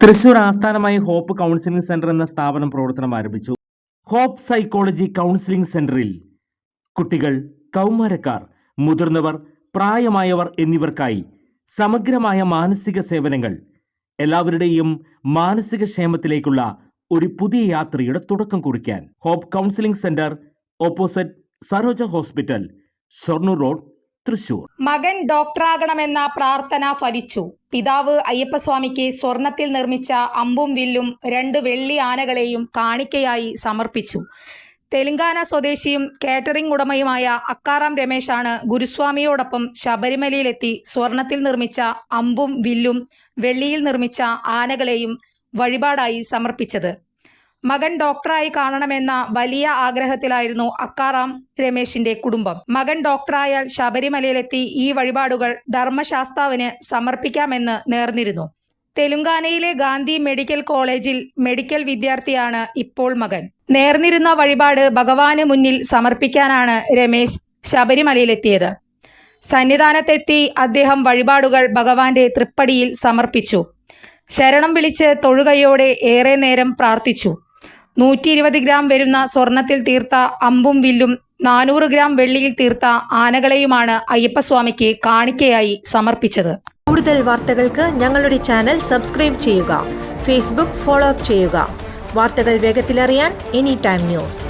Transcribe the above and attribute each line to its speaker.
Speaker 1: തൃശൂർ ആസ്ഥാനമായി hope counselling centre എന്ന സ്ഥാപനം പ്രവർത്തനം ആരംഭിച്ചു. ഹോപ്പ് സൈക്കോളജി കൗൺസിലിംഗ് സെന്ററിൽ കുട്ടികൾ കൗമാരക്കാർ മുതിർന്നവർ പ്രായമായവർ എന്നിവർക്കായി സമഗ്രമായ മാനസിക സേവനങ്ങൾ എല്ലാവരുടെയും മാനസിക ക്ഷേമത്തിലേക്കുള്ള ഒരു പുതിയ യാത്രയുടെ തുടക്കം കുറിക്കാൻ. Hope counselling centre opposite Saroja hospital Shoranur road Thrissur.
Speaker 2: മകൻ ഡോക്ടറാകണമെന്ന പ്രാർത്ഥന ഫലിച്ചു. പിതാവ് അയ്യപ്പസ്വാമിക്ക് സ്വർണത്തിൽ നിർമ്മിച്ച അമ്പും വില്ലും രണ്ട് വെള്ളി ആനകളെയും കാണിക്കയായി സമർപ്പിച്ചു. തെലങ്കാന സ്വദേശിയും കാറ്ററിംഗ് ഉടമയുമായ അക്കാറാം രമേശാണ് ഗുരുസ്വാമിയോടൊപ്പം ശബരിമലയിലെത്തി സ്വർണത്തിൽ നിർമ്മിച്ച അമ്പും വില്ലും വെള്ളിയിൽ നിർമ്മിച്ച ആനകളെയും വഴിപാടായി സമർപ്പിച്ചത്. മകൻ ഡോക്ടറായി കാണണമെന്ന വലിയ ആഗ്രഹത്തിലായിരുന്നു അക്കാറാം രമേശിന്റെ കുടുംബം. മകൻ ഡോക്ടറായാൽ ശബരിമലയിലെത്തി ഈ വഴിപാടുകൾ ധർമ്മശാസ്താവിന് സമർപ്പിക്കാമെന്ന് നേർന്നിരുന്നു. തെലുങ്കാനയിലെ ഗാന്ധി മെഡിക്കൽ കോളേജിൽ മെഡിക്കൽ വിദ്യാർത്ഥിയാണ് ഇപ്പോൾ മകൻ. നേർന്നിരുന്ന വഴിപാട് ഭഗവാന് മുന്നിൽ സമർപ്പിക്കാനാണ് രമേശ് ശബരിമലയിലെത്തിയത്. സന്നിധാനത്തെത്തി അദ്ദേഹം വഴിപാടുകൾ ഭഗവാന്റെ തൃപ്പടിയിൽ സമർപ്പിച്ചു. ശരണം വിളിച്ച് തൊഴുകയോടെ ഏറെ നേരം പ്രാർത്ഥിച്ചു. നൂറ്റി ഇരുപത് ഗ്രാം വരുന്ന സ്വർണത്തിൽ തീർത്ത അമ്പും വില്ലും നാനൂറ് ഗ്രാം വെള്ളിയിൽ തീർത്ത ആനകളെയുമാണ് അയ്യപ്പസ്വാമിക്ക് കാണിക്കയായി സമർപ്പിച്ചത്.
Speaker 3: കൂടുതൽ വാർത്തകൾക്ക് ഞങ്ങളുടെ ചാനൽ സബ്സ്ക്രൈബ് ചെയ്യുക ഫേസ്ബുക്ക് ഫോളോ അപ്പ് ചെയ്യുക. വാർത്തകൾ വേഗത്തിലറിയാൻ എനി ടൈം ന്യൂസ്.